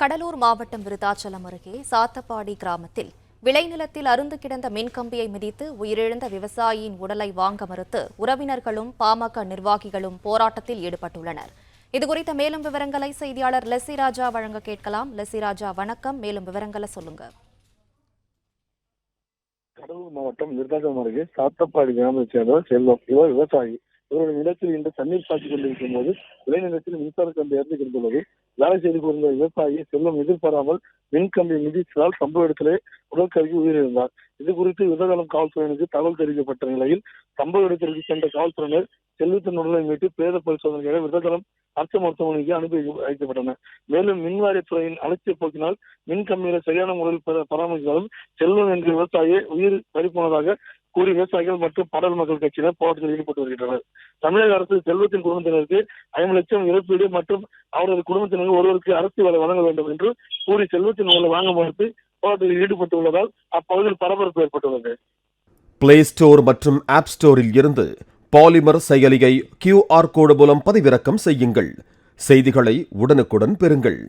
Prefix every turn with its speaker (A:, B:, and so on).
A: கடலூர் மாவட்டம் விருதாச்சலம் அருகே சாத்தப்பாடி கிராமத்தில் விளைநிலத்தில் அருந்து கிடந்த மின்கம்பியை மிதித்து உயிரிழந்த விவசாயியின் உடலை வாங்க மறுத்து உறவினர்களும் பாமக நிர்வாகிகளும் போராட்டத்தில் ஈடுபட்டுள்ளனர். இதுகுறித்த மேலும் விவரங்களை செய்தியாளர் லெசி ராஜா வழங்க கேட்கலாம். லெசி ராஜா வணக்கம். மேலும் விவரங்களை சொல்லுங்க.
B: கடலூர் மாவட்டம் விருதாச்சலம் அருகே சாத்தப்பாடி கிராமத்தைச் சேர்ந்தவர் செல்வம். இவர் விவசாயி. இவருடைய நிலத்தில் இன்று தண்ணீர் பாய்ச்சி கொண்டிருக்கும் போது விளைநிலத்தில் மின்சார கம்பி இறந்து கிடந்துள்ளது. வேலை செய்து கொண்டிருந்த விவசாயி செல்வம் எதிர்பாராமல் மின்கம்பி மிதித்ததால் சம்பவ இடத்திலே உடல் கருகி உயிரிழந்தார். இது குறித்து விருதாச்சலம் காவல்துறையினருக்கு தகவல் தெரிவிக்கப்பட்ட நிலையில் சம்பவ இடத்திற்கு சென்ற காவல்துறையினர் செல்வத்தின் உடலை மீட்டு பிரேத பரிசோதனைக்காக விதகலம் அரசு மருத்துவமனைக்கு அனுப்பி வைக்கப்பட்டனர். மேலும் மின்வாரியத்துறையின் அலட்சிய போக்கினால் மின் கம்பிகளை சரியான முறையில் பராமரித்தாலும் செல்வம் என்ற விவசாயியை உயிர் பறிப்போனதாக கூறி விவசாயிகள் மற்றும் பாடல் மக்கள் கட்சியினர் போராட்டத்தில் ஈடுபட்டு வருகின்றனர். தமிழக அரசு செல்வத்தின் குடும்பத்தினருக்கு ஐம்பது லட்சம் இழப்பீடு மற்றும் அவரது குடும்பத்தினருக்கு ஒருவருக்கு அரசு வேலை வழங்க வேண்டும் என்று கூறி செல்வத்தின் மூலம் வாங்க மறுத்து போராட்டத்தில் ஈடுபட்டுள்ளதால் அப்பகுதியில் பரபரப்பு ஏற்பட்டுள்ளது.
C: பிளே ஸ்டோர் மற்றும் ஆப் ஸ்டோரில் இருந்து பாலிமர் செயலியை கியூஆர் கோடு மூலம் பதிவிறக்கம் செய்யுங்கள். செய்திகளை உடனுக்குடன் பெறுங்கள்.